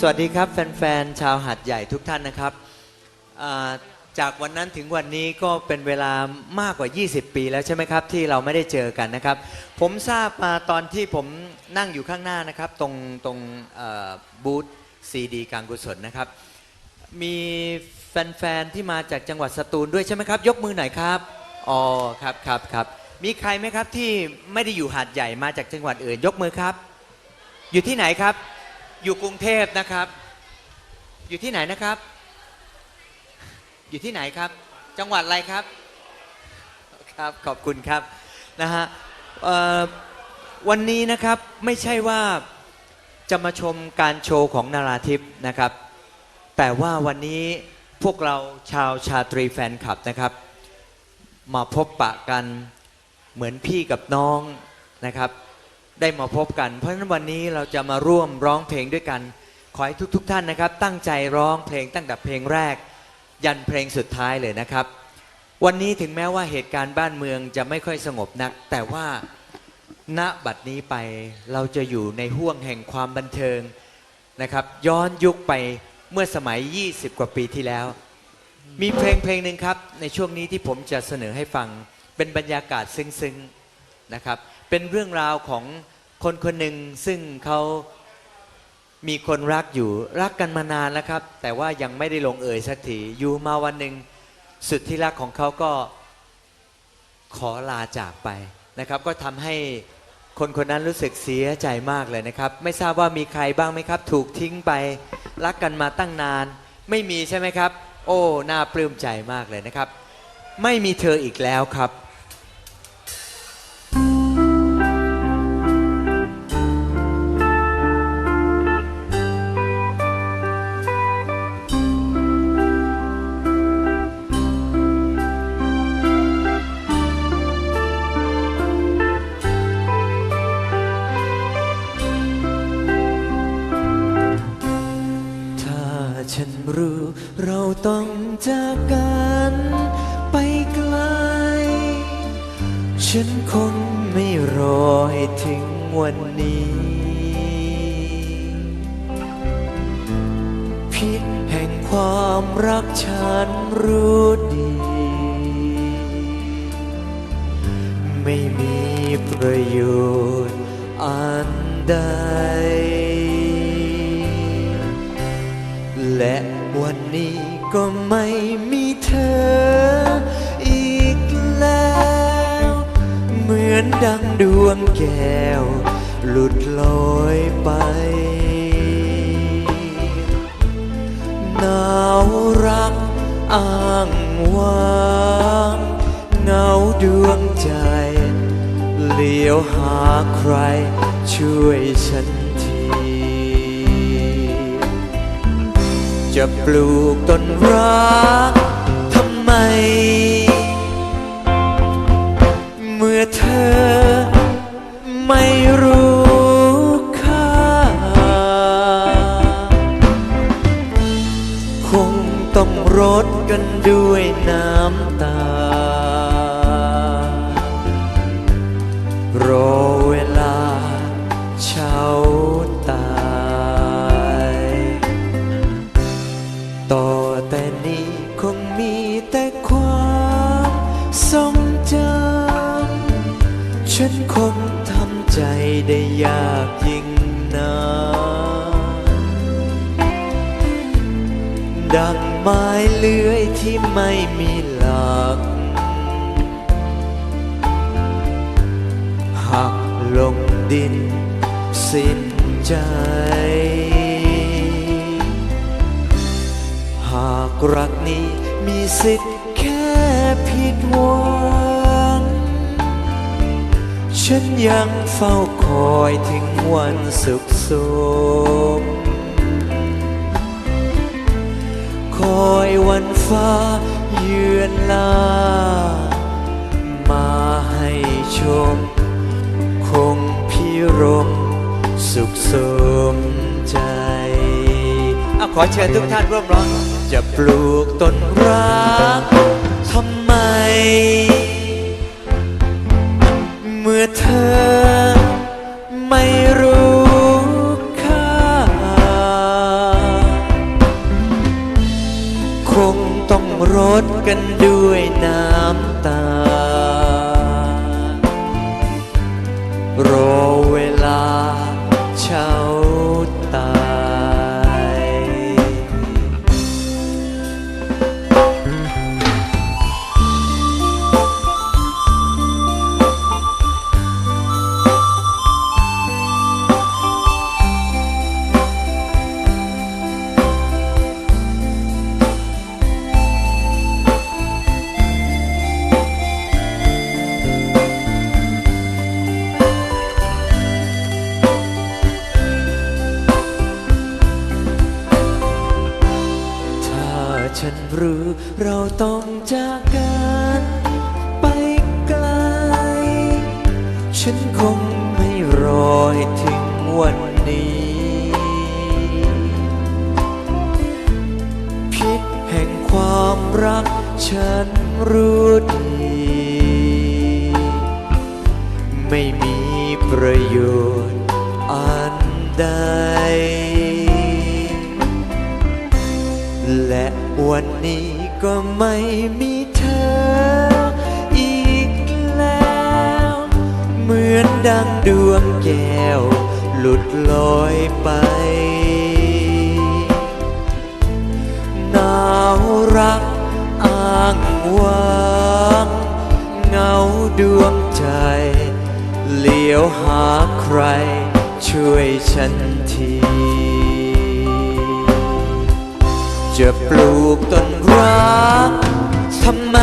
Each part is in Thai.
สวัสดีครับแฟนๆชาวหาดใหญ่ทุกท่านนะครับจากวันนั้นถึงวันนี้ก็เป็นเวลามากกว่า 20 ปีแล้วใช่ไหมครับ ที่เราไม่ได้เจอกันนะครับ ผมทราบมาตอนที่ผมนั่งอยู่ข้างหน้านะครับ ตรงตรงบูธซีดีการกุศลนะครับ มีแฟนๆที่มาจากจังหวัดสตูลด้วยใช่ไหมครับ ยกมือหน่อยครับอ๋อครับครับครับมีใครไหมครับที่ไม่ได้อยู่หาดใหญ่มาจากจังหวัดอื่น ยกมือครับ อยู่ที่ไหนครับ อยู่กรุงเทพนะครับ อยู่ที่ไหนนะครับ อยู่ที่ไหนครับ จังหวัดอะไรครับ ครับ ขอบคุณครับ นะฮะวันนี้นะครับไม่ใช่ว่าจะมาชมการโชว์ของนาราทิพย์นะครับ แต่ว่าวันนี้พวกเราชาวชาตรีแฟนคลับนะครับ มาพบปะกันเหมือนพี่กับน้องนะครับ ได้มาพบกัน เพราะฉะนั้นวันนี้เราจะมาร่วมร้องเพลงด้วยกัน ขอให้ทุกๆทท่านนะครับ ตั้งใจร้องเพลงตั้งแต่เพลงแรก ยันเพลงสุดท้ายเลยนะครับ วันนี้ถึงแม้ว่าเหตุการณ์บ้านเมืองจะไม่ค่อยสงบนัก แต่ว่าณบัดนี้ไปเราจะอยู่ในห่วงแห่งความบันเทิงนะครับ ย้อนยุคไปเมื่อสมัย 20 กว่าปีที่แล้ว มีเพลงเพลงหนึ่งครับ ในช่วงนี้ที่ผมจะเสนอให้ฟังเป็นบรรยากาศซึ้งๆนะครับ เป็นเรื่องราวของ คนคนหนึ่งซึ่งเขามีคนรักอยู่รักกันมานานแล้วครับ แต่ว่ายังไม่ได้ลงเอยสักทีอยู่มาวันหนึ่งสุดที่รักของเขาก็ขอลาจากไปนะครับ ก็ทำให้คนคนนั้นรู้สึกเสียใจมากเลยนะครับ ไม่ทราบว่ามีใครบ้างไหมครับ ถูกทิ้งไป รักกันมาตั้งนาน ไม่มีใช่ไหมครับ โอ้น่าปลื้มใจมากเลยนะครับ ไม่มีเธออีกแล้วครับ เราต้องจากกันไปไกล ฉันคงไม่รอให้ถึงวันนี้ พิษแห่งความรักฉันรู้ดี ไม่มีประโยชน์อันใด และ วันนี้ก็ไม่มีเธออีกแล้ว เหมือนดังดวงแก้ว หลุดลอยไป หนาวรักอ้างว้างเหงาดวงใจ เลี้ยวหาใครช่วยฉันที จะปลูกต้นรักทำไม เมื่อเธอไม่รู้ค่า คงต้องรดกันด้วยน้ำตา ใจได้ยากยิ่งนักดังไม้เลื้อยที่ไม่มีหลัก หักลงดินสิ้นใจ หากรักนี้มีสิทธิ์แค่ผิดหวัง ฉันยังเฝ้าคอยถึงวันสุขสมคอยวันฟ้าเยือนลา มาให้ชม คงพิรมสุขสมใจเอาขอเชิญทุกท่านร่วมร้อง จะปลูกต้นรักทำไม เธอไม่รู้ค่า คงต้องรดกันด้วยน้ำตารอ ฉันคงไม่รอถึงวันนี้ พิษแห่งความรักฉันรู้ดี ไม่มีประโยชน์อันใด และวันนี้ก็ไม่มี มือนดังดวงแก้ว หลุดลอยไป หนาวรักอ้างว้างเหงาดวงใจ เหลียวหาใคร ช่วยฉันทีจะปลูกต้นรักทำไม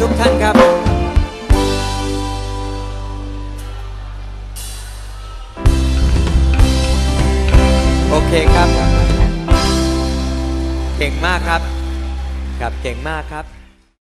ทุกท่านครับ โอเคครับ เก่งมากครับ ครับเก่งมากครับ